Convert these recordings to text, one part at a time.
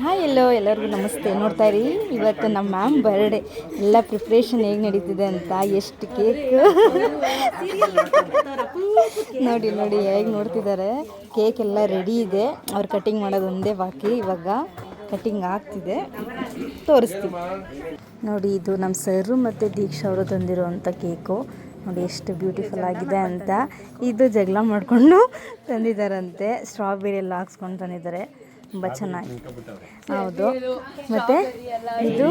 Hi ಎಲ್ಲೋ ಎಲ್ಲರಿಗೂ ನಮಸ್ತೆ. ನೋಡ್ತಾ ಇರಿ, ಇವತ್ತು ನಮ್ಮ ಮ್ಯಾಮ್ ಬರ್ಡೇ ಎಲ್ಲ ಪ್ರಿಪ್ರೇಷನ್ ಹೇಗೆ ನಡೀತಿದೆ ಅಂತ, ಎಷ್ಟು ಕೇಕ್ ನೋಡಿ ನೋಡಿ, ಹೇಗೆ ನೋಡ್ತಿದ್ದಾರೆ. ಕೇಕ್ ಎಲ್ಲ ರೆಡಿ ಇದೆ. ಅವ್ರು ಕಟಿಂಗ್ ಮಾಡೋದು ಒಂದೇ ಬಾಕಿ. ಇವಾಗ ಕಟಿಂಗ್ ಆಗ್ತಿದೆ. ತೋರಿಸ್ತೀವಿ ನೋಡಿ, ಇದು ನಮ್ಮ ಸರ್ ಮತ್ತು ದೀಕ್ಷಾ ಅವರು ತಂದಿರುವಂಥ ಕೇಕು ನೋಡಿ, ಎಷ್ಟು ಬ್ಯೂಟಿಫುಲ್ ಆಗಿದೆ ಅಂತ. ಇದು ಜಗಳ ಮಾಡಿಕೊಂಡು ತಂದಿದ್ದಾರಂತೆ. ಸ್ಟ್ರಾಬೆರಿ ಎಲ್ಲ ಹಾಕ್ಸ್ಕೊಂಡು ತಂದಿದ್ದಾರೆ. ತುಂಬ ಚೆನ್ನಾಗಿ. ಹೌದು. ಮತ್ತೆ ಇದು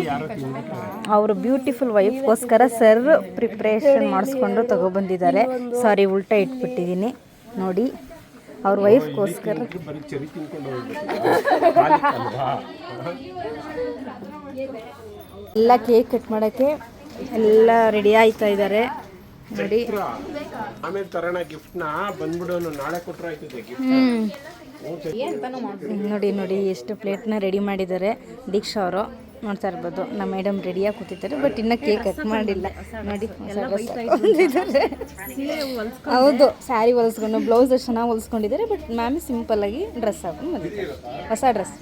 ಅವರು ಬ್ಯೂಟಿಫುಲ್ ವೈಫ್ಗೋಸ್ಕರ ಸರ್ ಪ್ರಿಪ್ರೇಷನ್ ಮಾಡಿಸ್ಕೊಂಡು ತಗೊಬಂದಿದ್ದಾರೆ. ಸಾರಿ ಉಲ್ಟಾ ಇಟ್ಬಿಟ್ಟಿದ್ದೀನಿ. ನೋಡಿ ಅವ್ರ ವೈಫ್ಗೋಸ್ಕರ ಎಲ್ಲ ಕೇಕ್ ಕಟ್ ಮಾಡೋಕ್ಕೆ ಎಲ್ಲ ರೆಡಿ ಆಯ್ತಾ ಇದ್ದಾರೆ. ನೋಡಿ. ಆಮೇಲೆ ತರೋಣ ಗಿಫ್ಟ್ನ ಬಂದ್ಬಿಡೋನು ನಾಳೆ ಕೊಟ್ಟರೆ ಆಯ್ತದೆ ಗಿಫ್ಟ್. ನೋಡಿ ನೋಡಿ ಎಷ್ಟು ಪ್ಲೇಟ್ನ ರೆಡಿ ಮಾಡಿದ್ದಾರೆ. ದೀಕ್ಷಾ ಅವರು. ನೋಡ್ತಾ ಇರ್ಬೋದು ನಮ್ಮ ಮೇಡಮ್ ರೆಡಿಯಾಗಿ ಕೂತಿದ್ದಾರೆ ಬಟ್ ಇನ್ನೂ ಕೇಕ್ ಕಟ್ ಮಾಡಿಲ್ಲ. ನೋಡಿ. ಹೌದು ಸ್ಯಾರಿ ಹೊಲಿಸ್ಕೊಂಡು ಬ್ಲೌಸ್ ಚೆನ್ನಾಗಿ ಹೊಲಿಸ್ಕೊಂಡಿದ್ದಾರೆ ಬಟ್ ಮ್ಯಾಮ್ ಸಿಂಪಲ್ಲಾಗಿ ಡ್ರೆಸ್ ಹಾಕೊಂಡು ಬಂದಿದ್ದಾರೆ. ಹೊಸ ಡ್ರೆಸ್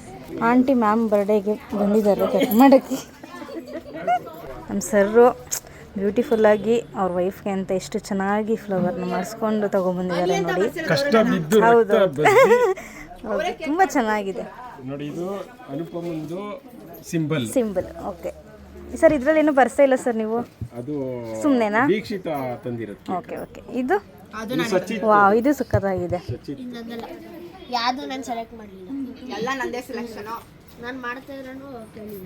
ಆಂಟಿ ಮ್ಯಾಮ್ ಬರ್ಡೇಗೆ ಬಂದಿದ್ದಾರೆ ಕಟ್ ಮಾಡೋಕ್ಕೆ. ನಮ್ಮ ಸರ್ರು ಬ್ಯೂಟಿಫುಲ್ಲಾಗಿ ಅವ್ರ ವೈಫ್ಗೆ ಅಂತ ಎಷ್ಟು ಚೆನ್ನಾಗಿ ಫ್ಲವರ್ನ ಮಾಡಿಸ್ಕೊಂಡು ತಗೊಂಡ್ಬಂದಿದ್ದಾರೆ ನೋಡಿ. ಕಷ್ಟ ಬಿದ್ದು ಹೌದು. ತುಂಬ ಚೆನ್ನಾಗಿದೆ. ನೋಡಿ ಇದು ಅನುಪಮಂದು ಸಿಂಬಲ್ ಸಿಂಬಲ್ ಓಕೆ ಸರ್ ಇದರಲ್ಲಿ ಏನು ಬರ್ತಾ ಇಲ್ಲ ಸರ್ ನೀವು? ಅದು ಸುಮ್ಮನೆನಾ ದೀಕ್ಷಿತ ತಂದಿರುತ್ತೆ ಓಕೆ ಓಕೆ ಇದು? ವಾವ್ ಇದು ಸುಖದಾಗಿದೆ. ಸಚಿತ್. ಯಾವುದು ನಾನು ಸೆಲೆಕ್ಟ್ ಮಾಡಲಿಲ್ಲ. ಎಲ್ಲ ನಂದೇ ಸೆಲೆಕ್ಷನ್ ನಾನು ಮಾಡ್ತಾ ಇದ್ರೂ ಕೇಳಿಲ್ಲ.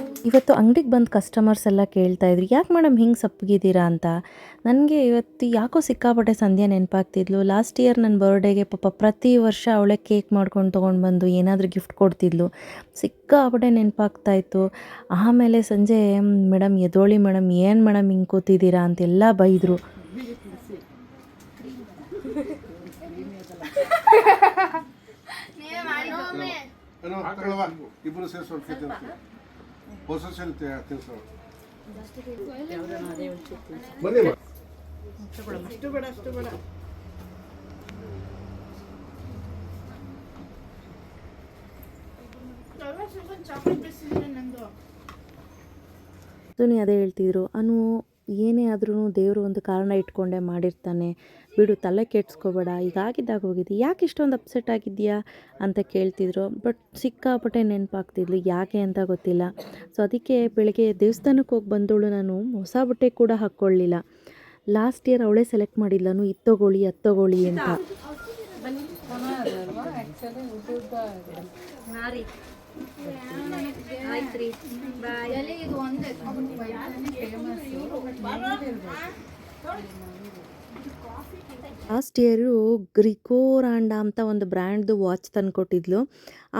ಇವತ್ತು ಅಂಗಡಿಗೆ ಬಂದು ಕಸ್ಟಮರ್ಸ್ ಎಲ್ಲ ಕೇಳ್ತಾ ಇದ್ರು ಯಾಕೆ ಮೇಡಮ್ ಹಿಂಗೆ ಸಪ್ಪಗಿದ್ದೀರಾ ಅಂತ? ನನಗೆ ಇವತ್ತು ಯಾಕೋ ಸಿಕ್ಕಾಪಟ್ಟೆ ಸಂಧ್ಯಾ ನೆನಪಾಗ್ತಿದ್ಲು. ಲಾಸ್ಟ್ ಇಯರ್ ನನ್ನ ಬರ್ಡೇಗೆ ಪಾಪ ಪ್ರತಿ ವರ್ಷ ಅವಳೆ ಕೇಕ್ ಮಾಡ್ಕೊಂಡು ತೊಗೊಂಡು ಬಂದು ಏನಾದರೂ ಗಿಫ್ಟ್ ಕೊಡ್ತಿದ್ಲು. ಸಿಕ್ಕಾಪಟ್ಟೆ ನೆನಪಾಗ್ತಾ ಇತ್ತು. ಆಮೇಲೆ ಸಂಜೆ ಮೇಡಮ್ ಎದೋಳಿ ಮೇಡಮ್ ಏನು ಮೇಡಮ್ ಹಿಂಗೆ ಕೂತಿದ್ದೀರಾ? ಅಂತೆಲ್ಲ ಬೈದರು. ಇಬ್ಬರು ಸೇರಿ ಸ್ವಲ್ಪ ತಿನ್ನಿಸ್ತೀವಿ ಹೊಸ ಸೇರಿ ತಿನ್ನಿಸೋ ಬನ್ನಿ ಮಾ. ಸುನಿ ಅದೇ ಹೇಳ್ತಿದ್ರು. ಅನು ಏನೇ ಆದ್ರೂ ದೇವರು ಒಂದು ಕಾರಣ ಇಟ್ಕೊಂಡೇ ಮಾಡಿರ್ತಾನೆ ಬಿಡು ತಲೆ ಕೆಡ್ಸ್ಕೋಬೇಡ ಈಗ ಆಗಿದ್ದಾಗ ಹೋಗಿದ್ದಿ ಯಾಕೆ ಇಷ್ಟೊಂದು ಅಪ್ಸೆಟ್ ಆಗಿದೆಯಾ ಅಂತ ಕೇಳ್ತಿದ್ರು ಬಟ್ ಸಿಕ್ಕಾಪಟ್ಟೆ ನೆನಪಾಗ್ತಿದ್ಲು ಯಾಕೆ ಅಂತ ಗೊತ್ತಿಲ್ಲ ಸೊ ಅದಕ್ಕೆ ಬೆಳಗ್ಗೆ ದೇವಸ್ಥಾನಕ್ಕೆ ಹೋಗಿ ಬಂದವಳು ನಾನು ಹೊಸ ಬಟ್ಟೆ ಕೂಡ ಹಾಕ್ಕೊಳ್ಳಿಲ್ಲ ಲಾಸ್ಟ್ ಇಯರ್ ಅವಳೇ ಸೆಲೆಕ್ಟ್ ಮಾಡಿದ್ಲನು ಇದು ತಗೊಳ್ಳಿ ಅದು ತಗೊಳ್ಳಿ ಅಂತ ಬಾಯ್ ತ್ರೀ ಬಾಯ್ ಇದು ಒಂದೇ ಫೇಮಸ್ ಲಾಸ್ಟ್ ಇಯರು ಗ್ರಿಕೋರಾಂಡ ಅಂತ ಒಂದು ಬ್ರ್ಯಾಂಡ್ದು ವಾಚ್ ತಂದುಕೊಟ್ಟಿದ್ಲು.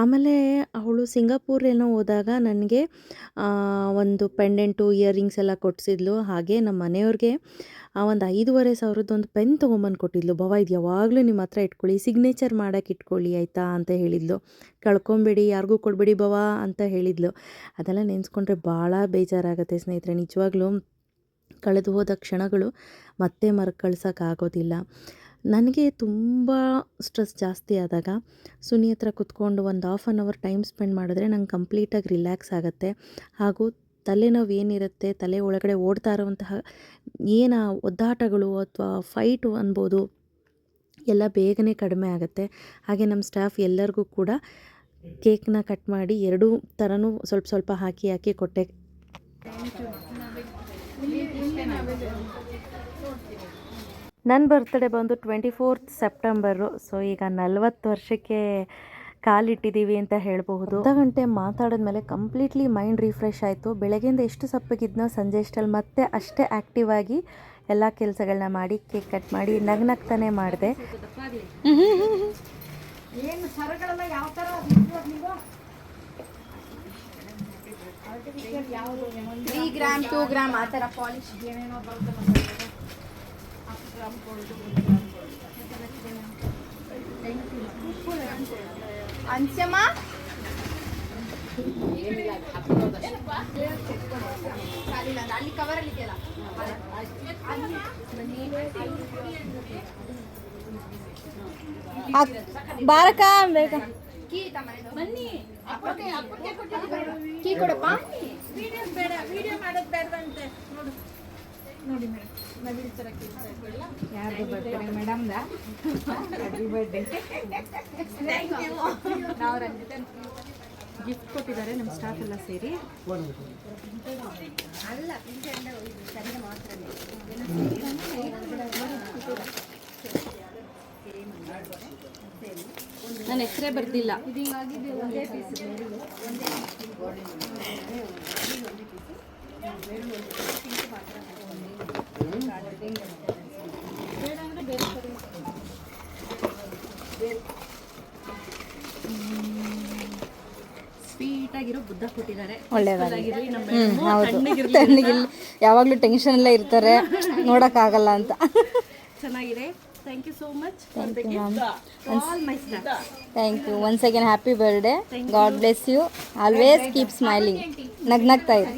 ಆಮೇಲೆ ಅವಳು ಸಿಂಗಾಪುರ್ ಏನೋ ಹೋದಾಗ ನನಗೆ ಒಂದು ಪೆಂಡೆಂಟು, ಇಯರಿಂಗ್ಸ್ ಎಲ್ಲ ಕೊಡಿಸಿದ್ಲು ಹಾಗೆ ನಮ್ಮ ಮನೆಯವ್ರಿಗೆ ಒಂದು ಐದೂವರೆ ಸಾವಿರದ್ದು ಒಂದು ಪೆನ್ ತೊಗೊಂಬಂದು ಕೊಟ್ಟಿದ್ಲು. ಬವ ಇದು ಯಾವಾಗಲೂ ನಿಮ್ಮ ಹತ್ರ ಇಟ್ಕೊಳ್ಳಿ. ಸಿಗ್ನೇಚರ್ ಮಾಡೋಕೆ ಇಟ್ಕೊಳ್ಳಿ, ಆಯಿತಾ? ಅಂತ ಹೇಳಿದ್ಲು. ಕಳ್ಕೊಂಬೇಡಿ, ಯಾರಿಗೂ ಕೊಡಬೇಡಿ ಭವ, ಅಂತ ಹೇಳಿದ್ಲು. ಅದೆಲ್ಲ ನೆನೆಸ್ಕೊಂಡ್ರೆ ಭಾಳ ಬೇಜಾರಾಗುತ್ತೆ ಸ್ನೇಹಿತರೆ. ನಿಜವಾಗ್ಲೂ ಕಳೆದು ಹೋದ ಕ್ಷಣಗಳು ಮತ್ತೆ ಮರುಕಳಿಸೋಕ್ಕಾಗೋದಿಲ್ಲ. ನನಗೆ ತುಂಬ ಸ್ಟ್ರೆಸ್ ಜಾಸ್ತಿ ಆದಾಗ ಸುನಿ ಹತ್ರ ಕುತ್ಕೊಂಡು ಒಂದು half an hour time spend ಮಾಡಿದ್ರೆ ನಂಗೆ ಕಂಪ್ಲೀಟಾಗಿ ರಿಲ್ಯಾಕ್ಸ್ ಆಗುತ್ತೆ. ಹಾಗೂ ತಲೆನೋವು ಏನಿರುತ್ತೆ, ತಲೆ ಒಳಗಡೆ ಓಡ್ತಾ ಇರುವಂತಹ ಏನು ಒದ್ದಾಟಗಳು ಅಥವಾ ಫೈಟು ಅನ್ಬೋದು ಎಲ್ಲ ಬೇಗನೆ ಕಡಿಮೆ ಆಗುತ್ತೆ. ಹಾಗೆ ನಮ್ಮ ಸ್ಟಾಫ್ ಎಲ್ಲರಿಗೂ ಕೂಡ ಕೇಕ್ನ ಕಟ್ ಮಾಡಿ ಎರಡೂ ಥರನೂ ಸ್ವಲ್ಪ ಸ್ವಲ್ಪ ಹಾಕಿ ಹಾಕಿ ಕೊಟ್ಟೆ. ನನ್ನ ಬರ್ತ್ಡೇ ಬಂದು ಟ್ವೆಂಟಿ ಫೋರ್ತ್ ಸೆಪ್ಟೆಂಬರು ಸೊ ಈಗ ನಲ್ವತ್ತು ವರ್ಷಕ್ಕೆ ಕಾಲಿಟ್ಟಿದ್ದೀವಿ ಅಂತ ಹೇಳಬಹುದು. ಅರ್ಧ ಗಂಟೆ ಮಾತಾಡಿದ ಮೇಲೆ ಕಂಪ್ಲೀಟ್ಲಿ ಮೈಂಡ್ ರಿಫ್ರೆಶ್ ಆಯಿತು. ಬೆಳಗ್ಗೆಯಿಂದ ಎಷ್ಟು ಸಪ್ಪಗಿದ್ನೋ ಸಂಜೆ ಅಷ್ಟಲ್ಲಿ ಮತ್ತೆ ಅಷ್ಟೇ ಆ್ಯಕ್ಟಿವ್ ಆಗಿ ಎಲ್ಲ ಕೆಲಸಗಳನ್ನ ಮಾಡಿ ಕೇಕ್ ಕಟ್ ಮಾಡಿ ನಗ್ನಗ್ತಾನೆ ಮಾಡಿದೆ. ತ್ರೀ ಗ್ರಾಮ್ ಟೂ ಗ್ರಾಮ್ ಆ ಥರ ಪಾಲಿಶ್ ಅನ್ಸಮ್ಮ ಅಲ್ಲಿ ಕವರಲ್ಲಿ ಅಕ್- ಬಾರಕ್ಕ ಬೇಗ ಕೀ ಕೊಡಪ್ಪ. ಯಾರ್ದು ಬರ್ತಾರೆ ಮೇಡಮ್ದ ಹ್ಯಾಪಿ ಬರ್ಡೇ ಗಿಫ್ಟ್ ಕೊಟ್ಟಿದ್ದಾರೆ ನಮ್ಮ ಸ್ಟಾಫ್ ಎಲ್ಲ ಸೇರಿ. ನನ್ನ ಹೆಸರೇ ಬರ್ತಿಲ್ಲ ಸ್ವೀಟಾಗಿರೋ ಬುದ್ಧ ಕೊಟ್ಟಿದ್ದಾರೆ. ಒಳ್ಳೇದಾಗಿರ್ಲಿ ಹ್ಮ್ ಹೌದು. ತಣ್ಣಗಿಲ್ಲಿ ಯಾವಾಗಲೂ ಟೆನ್ಷನ್ ಎಲ್ಲ ಇರ್ತಾರೆ. ನೋಡೋಕ್ಕಾಗಲ್ಲ ಅಂತ. ಚೆನ್ನಾಗಿದೆ. thank you so much thank you once again happy birthday God bless you always keep smiling ನಗ್ನಗ್ತಾ ಇರಿ